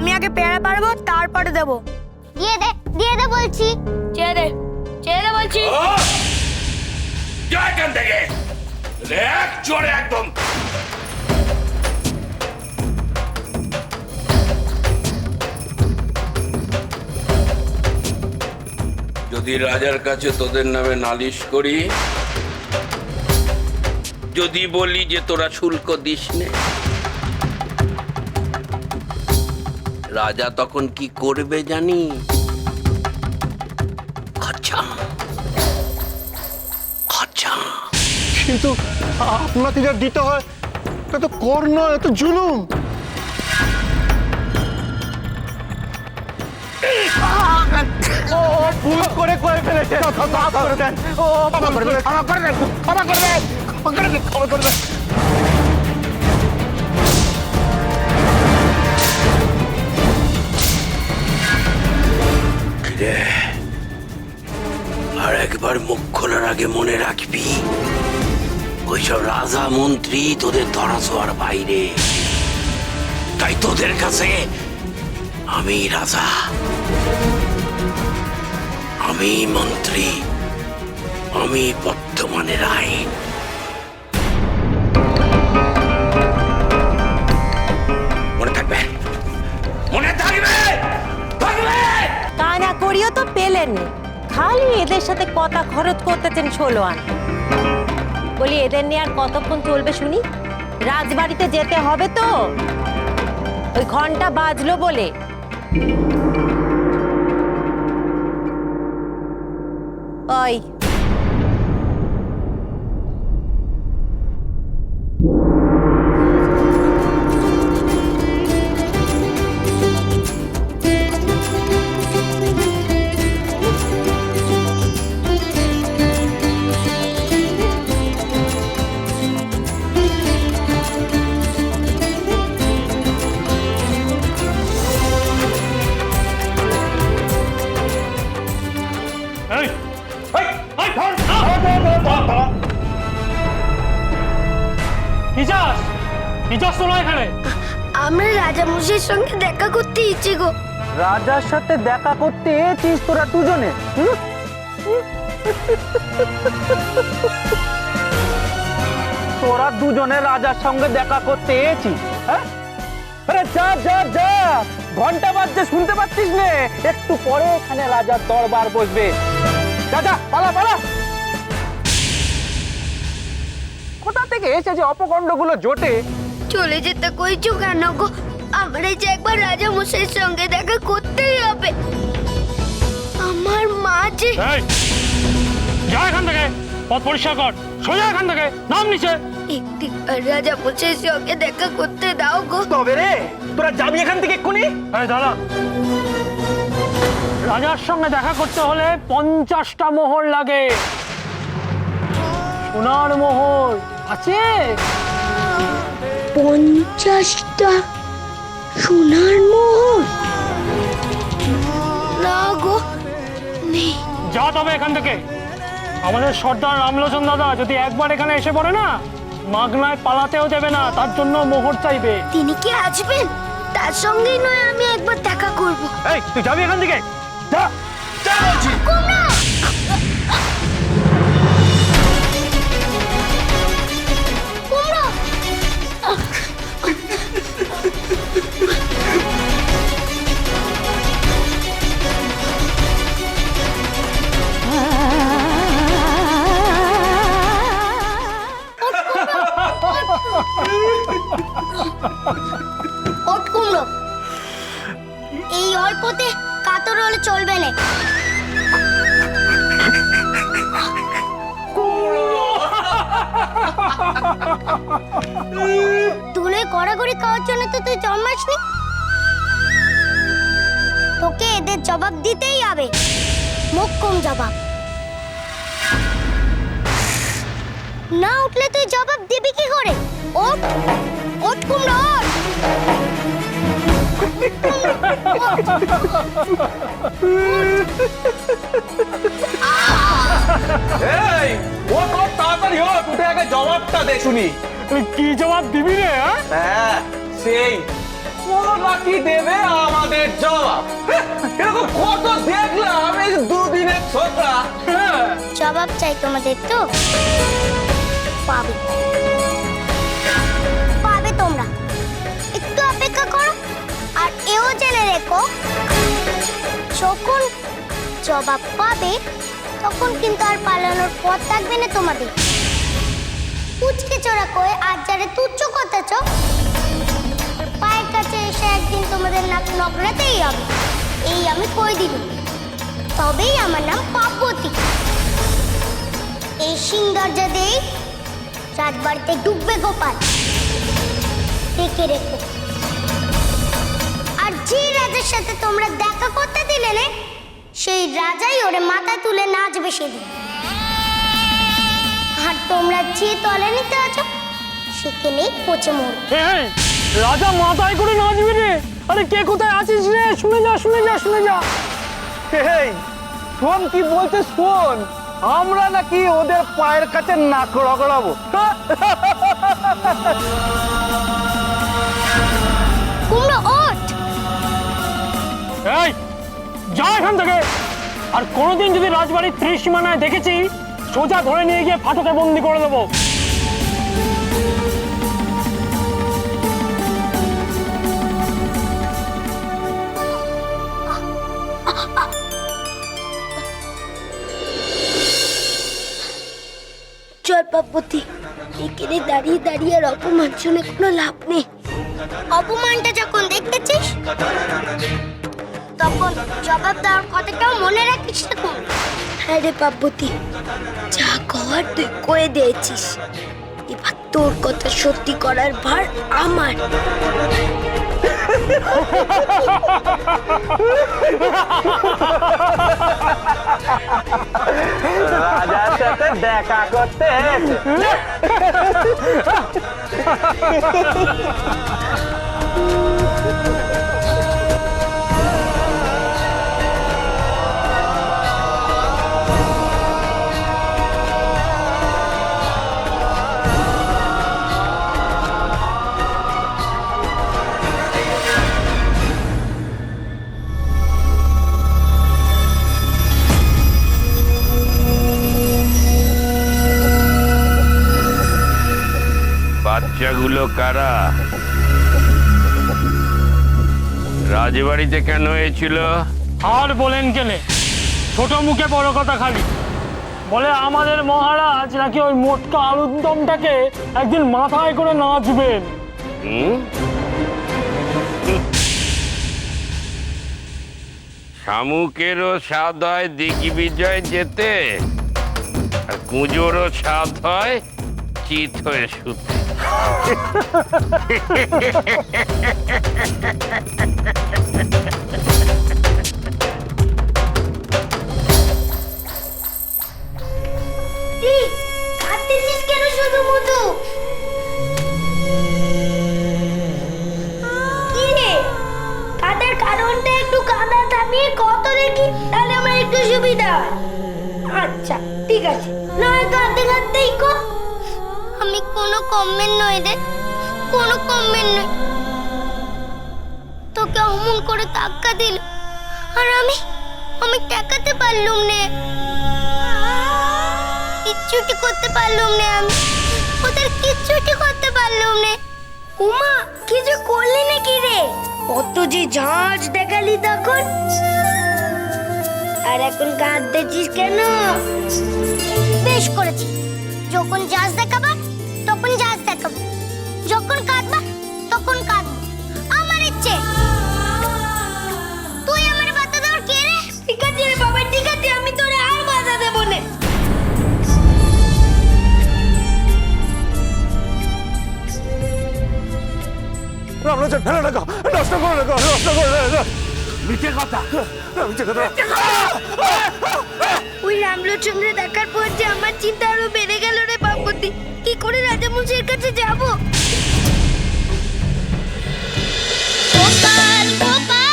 আমি আগে পেয়ারা পারব তারপরে দেবো। দিয়ে দে দিয়ে দে বলছি। চেয়ে দে চেয়ে দে বলছি। এখান থেকে। এক জোরে একদম। যদি রাজার কাছে তোদের নামে নালিশ করি যদি বলি যে তোরা শুল্ক দিস নে রাজা তখন কি করবে জানি আচ্ছা আচ্ছা কিন্তু আপনাকে যা দিতে হয় তা তো কর নয় এত জুলুম ও ও, ভুল করে করে ফেলেছে মাফ করে দেন ও ক্ষমা করে দেন ক্ষমা করে দেন ক্ষমা করে দেন ক্ষমা করে দেন ক্ষমা করে দেন কিরে আর একবার মুখ খোলার আগে মনে রাখবি, ওইসব রাজা মন্ত্রী তোদের ধরা ছোঁয়ার বাইরে। তাই তোদের কাছে আমি রাজা। আমি মন্ত্রী। আমি বর্তমানের আইন। করিও তো পেলেন খালি এদের সাথে কথা খরচ করতেছেন ষোলো আনা বলি, এদের নিয়ে আর কতক্ষণ চলবে শুনি? রাজবাড়িতে যেতে হবে তো। ওই ঘণ্টা বাজলো বলে। ওই কি চাস কি চাস তোরা এখানে। আমরা রাজামশাইয়ের সঙ্গে দেখা করতে ইচ্ছে গো। রাজার সাথে দেখা করতে এসেছিস তোরা দুজনে হুম? তোরা দুজনে রাজার সঙ্গে দেখা করতে এসেছিস হ্যাঁ? আরে যা যা যা! ঘণ্টা বাজছে শুনতে পাচ্ছিস নে? একটু পরে এখানে রাজার দরবার বসবে। যা যা পালা পালা! কোথা থেকে এসে যে অপকণ্ডগুলো জোটে? চলে যেতে কইছো কেন গো? আমরা যে একবার রাজামশাইয়ের সঙ্গে দেখা করতেই হবে। আমার মা যে যা এখান থেকে পথ পরিষ্কার কর। সোজা এখান থেকে নাম নিচে। একটি রাজামশাইয়ের সঙ্গে দেখা করতে দাও গো। তবে রে তোরা যাবি এখান থেকে এক্ষুনি? এই দাদা রাজার সঙ্গে দেখা করতে হলে পঞ্চাশটা মোহর লাগে। সোনার মোহর। আছে? পঞ্চাশটা সোনার মোহর। না গো নেই। যা তবে এখান থেকে। আমাদের সর্দার রামলোচন দাদা যদি একবার এখানে এসে পড়ে না মাগনায় পালাতেও দেবে না তার জন্য মোহর চাইবে। তিনি কি আসবেন? তার সঙ্গেই নয় আমি একবার দেখা করব। এই তুই যাবি এখান থেকে? যা! এই অল্পতে কাতর হলে চলবে না। তুলে কড়াকড়ি খাওয়ার জন্য তো তুই জন্মাসনি। তোকে এদের জবাব দিতেই হবে। মোক্ষম জবাব। না উঠলে তুই জবাব দিবি কি করে? ওঠ ওঠ কুমড়ো এই ও তো তাড়াতাড়ি হোক উঠে আগে জবাবটা দে শুনি। তুই কি জবাব দিবি রে হ্যাঁ? হ্যাঁ সেই। ও নাকি দেবে আমাদের জবাব। হ্যাঁ, এরকম কত দেখলাম এই দুদিনের ছোকরা হ্যাঁ। জবাব চাই তোমাদের তো? পাবে। জবাব পাবে, তখন কিন্তু আর পালানোর পথ থাকবে না তোমাদের। উচকে চোরা কয়ে আর যারে তুচ্ছ করতেছ পায়ের কাছে এসে একদিন তোমাদের নাক নকরাতেই হবে। এই আমি কই দিলাম? তবেই আমার নাম পার্বতী। এই সিং দরজা দিয়েই রাজবাড়িতে ডুববে গোপাল। দেখে রেখো। আর যে রাজার সাথে তোমরা দেখা করতে দিলে নে সেই রাজাই ওরে মাথায় তুলে নাচবে সেদিন। আর তোমরা যে তলে নিতে আছো সেখানেই পচে এই, রাজা মাথায় করে নাচবে রে। আরে কে কোথায় আছিস রে? শুনে যা শুনে যা শুনে যা। এই শোন কি বলতে শোন আমরা নাকি ওদের পায়ের কাছে নাক রগড়াবো। কুমড়ো ওঠ এই যা এখান থেকে। আর কোনোদিন যদি রাজবাড়ির ত্রিসীমানায় দেখেছি সোজা ধরে নিয়ে গিয়ে ফাটকে বন্দি করে দেবো। চল এখানে দাঁড়িয়ে দাঁড়িয়ে আর অপমান শুনে কোনো লাভ নেই। অপমানটা যখন হ্যাঁ রে পার্বতী যা কওয়ার তুই কয়ে দিয়েছিস। এবার তোর কথা সত্যি করার ভার আমার। রাজার সাথে দেখা করতে বাচ্চাগুলো কারা? রাজবাড়িতে কেন হয়েছিল আর বলেন কেনে ছোট মুখে বড় কথা খালি। বলে আমাদের মহারাজ নাকি ওই মোটকা আলুর দমটাকে একদিন মাথায় করে নাচবেন। শামুকেরও স্বাদ হয় দিঘি বিজয় যেতে। আর কুঁজোরও স্বাদ হয় চিত হয়ে শুতে। একটু কাঁদা থামিয়ে কত দেখি তাহলে একটু আচ্ছা ঠিক আছে। নয় কাঁদতে কাঁদতেই কো আমি কোনো কমেন্ট নই রে কোনো কমেন্ট নই। তোকে অমন করে ধাক্কা দিল আর আমি আমি টাকাতে পারলুম নে। কিচ্ছুটি করতে পারলুম না আমি ওদের কিচ্ছুটি করতে পারলুম না। উমা কিছু করলি নাকি রে? কত যে ঝাঁজ দেখালি তখন? আর এখন কাঁদতেছিস কেন? বেশ করেছি। যখন জাজ দেখাবার করছে ফেলে রাখো নষ্ট করে রাখো নষ্ট করে রাখো মিথ্যে কথা। মিথ্যে কথা। ওই রামলোর সঙ্গে দেখার পর যে আমার চিন্তা আরও বেড়ে গেল রে বাপতি কি করে রাজামশাইয়ের কাছে যাব? গোপাল গোপাল।